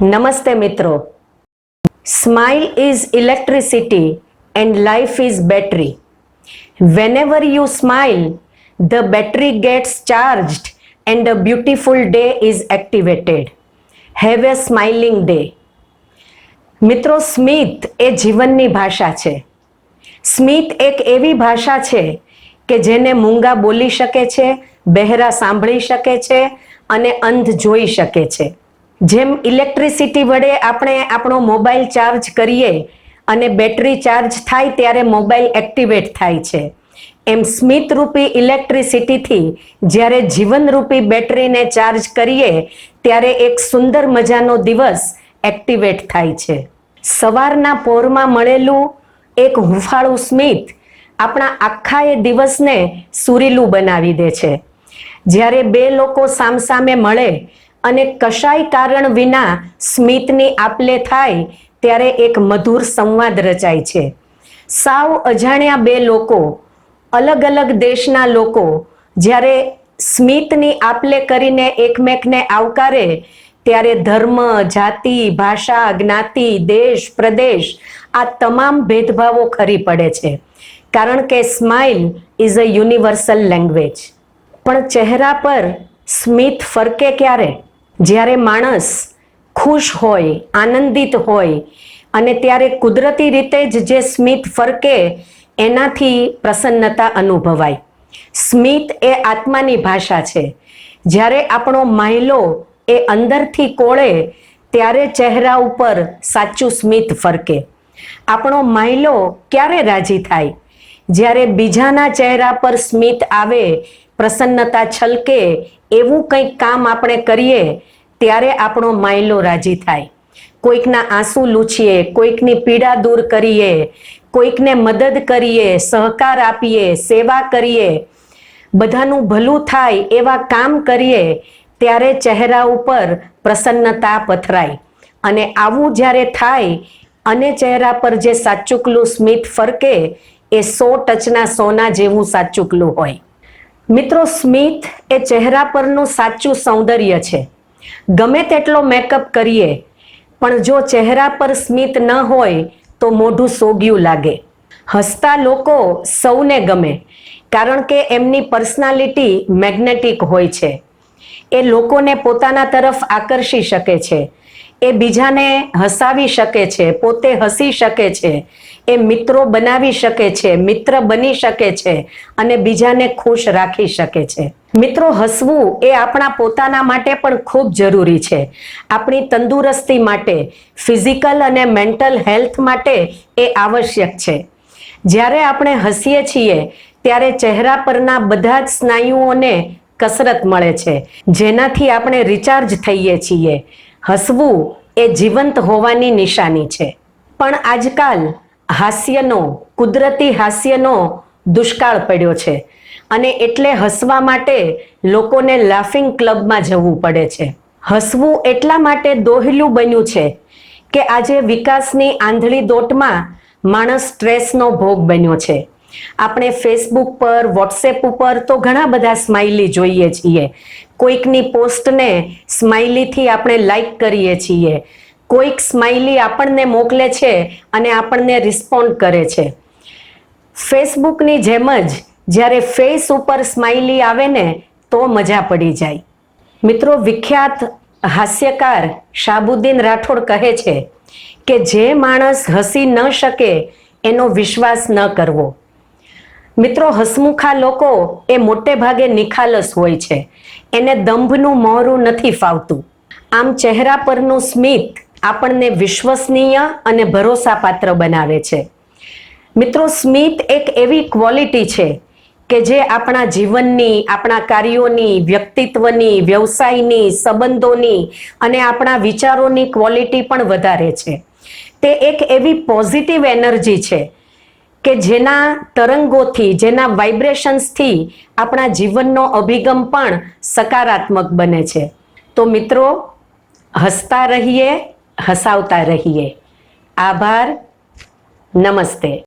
નમસ્તે મિત્રો. Smile is electricity and life is battery whenever you smile the battery gets charged and a beautiful day is activated have a smiling day મિત્રો સ્મિત એ જીવનની ભાષા છે. સ્મિત એક એવી ભાષા છે કે જેને મૂંગા બોલી શકે છે, બહેરા સાંભળી શકે છે અને અંધ જોઈ શકે છે. જેમ ઇલેક્ટ્રિસિટી વડે આપણે આપણો મોબાઈલ ચાર્જ કરીએ અને બેટરી ચાર્જ થાય ત્યારે મોબાઈલ એક્ટિવેટ થાય છે. એમ સ્મિત રૂપી ઇલેક્ટ્રિસિટીથી જ્યારે જીવનરૂપી બેટરીને ચાર્જ કરીએ ત્યારે એક સુંદર મજાનો દિવસ એક્ટિવેટ થાય છે. સવારના પોરમાં મળેલું એક હુંફાળું સ્મિત આપણા આખા એ દિવસને સુરીલું બનાવી દે છે. જ્યારે બે લોકો સામસામે મળે અને કશાય કારણ વિના સ્મિતની આપલે થાય ત્યારે એક મધુર સંવાદ રચાય છે. સાવ અજાણ્યા બે લોકો, અલગ અલગ દેશના લોકો, જ્યારે સ્મિતની આપલે કરીને એકમેકને આવકારે, ત્યારે ધર્મ, જાતિ, ભાષા, જ્ઞાતિ, દેશ, પ્રદેશ, આ તમામ ભેદભાવો ખરી પડે છે. કારણ કે smile is a universal language. પણ ચહેરા પર સ્મિત ફરકે ક્યારે? જ્યારે માણસ ખુશ હોય, આનંદિત હોય અને ત્યારે કુદરતી રીતે જ જે સ્મિત ફરકે, એનાથી પ્રસન્નતા અનુભવાય. સ્મિત એ આત્માની ભાષા છે. જ્યારે આપણો માયલો એ અંદરથી કોળે, ત્યારે ચહેરા ઉપર સાચું સ્મિત ફરકે. આપણો માયલો ક્યારે રાજી થાય? જ્યારે બીજાના ચહેરા પર સ્મિત આવે પ્રસન્નતા છલકે, એવું કંઈક કામ આપણે કરીએ, ત્યારે આપણો માયલો રાજી થાય. કોઈકના આંસુ લૂછીએ, કોઈકની પીડા દૂર કરીએ, કોઈકને મદદ કરીએ, સહકાર આપીએ, સેવા કરીએ, બધાનું ભલું થાય, એવા કામ કરીએ, ત્યારે ચહેરા ઉપર પ્રસન્નતા પથરાય. અને આવું જ્યારે થાય, અને ચહેરા પર જે સાચુકલું સ્મિત ફરકે, એ સો ટચના સોના જેવું સાચુકલું હોય. મિત્રો, સ્મિત એ ચહેરા પરનું સાચું સૌંદર્ય છે. ગમે તેટલો મેકઅપ કરીએ, પણ જો ચહેરા પર સ્મિત ન હોય, તો મોઢું સોગ્યું લાગે. હસતા લોકો સૌને ગમે, કારણ કે એમની પર્સનાલિટી મેગ્નેટિક હોય છે. એ લોકોને પોતાના તરફ આકર્ષી શકે છે. એ બીજાને હસાવી શકે છે, પોતે હસી શકે છે, એ મિત્રો બનાવી શકે છે, મિત્ર બની શકે છે અને બીજાને ખુશ રાખી શકે છે. મિત્રો, હસવું એ આપણા પોતાના માટે પણ ખૂબ જરૂરી છે. આપણી તંદુરસ્તી માટે, ફિઝિકલ અને મેન્ટલ હેલ્થ માટે એ આવશ્યક છે. જ્યારે આપણે હસીએ છીએ, ત્યારે ચહેરા પરના બધા જ સ્નાયુઓને કસરત મળે છે. જેનાથી આપણે રિચાર્જ થઈએ છીએ. હસવું એ જીવંત હોવાની નિશાની છે. પણ આજકાલ હાસ્યનો, કુદરતી હાસ્યનો દુષ્કાળ પડ્યો છે અને એટલે હસવા માટે લોકોને લાફિંગ ક્લબમાં જવું પડે છે. હસવું એટલા માટે દોહલું બન્યું છે કે આજે વિકાસની આંધળી દોટમાં માણસ સ્ટ્રેસનો ભોગ બન્યો છે. આપણે ફેસબુક પર વોટ્સએપ ઉપર તો ઘણા બધા સ્માઇલી જોઈએ છીએ. કોઈકની પોસ્ટને સ્માઇલીથી આપણે લાઈક કરીએ છીએ. કોઈક સ્માઇલી આપણને મોકલે છે અને આપણને રિસ્પોન્ડ કરે છે. ફેસબુકની જેમ જ જ્યારે ફેસ ઉપર સ્માઇલી આવે ને, તો મજા પડી જાય. મિત્રો, વિખ્યાત હાસ્યકાર શાબુદ્દીન રાઠોડ કહે છે કે, જે માણસ હસી ન શકે, એનો વિશ્વાસ ન કરવો. મિત્રો, હસમુખા લોકો એ મોટે ભાગે નિખાલસ હોય છે. એને દંભનું મોહરું નથી ફાવતું. આમ ચહેરા પરનું સ્મિત આપણને વિશ્વસનીય અને ભરોસાપાત્ર બનાવે છે. મિત્રો, સ્મિત એક એવી ક્વોલિટી છે કે જે આપણા જીવનની, આપણા કાર્યોની, વ્યક્તિત્વની, વ્યવસાયની, સંબંધોની અને આપણા વિચારોની ક્વોલિટી પણ વધારે છે. તે એક એવી પોઝિટિવ એનર્જી છે કે જેના તરંગોથી, જેના વાઇબ્રેશન્સથી આપણા જીવનનો અભિગમ પણ સકારાત્મક બને છે. તો મિત્રો, હસતા રહીએ, હસાવતા રહીએ. આભાર, નમસ્તે.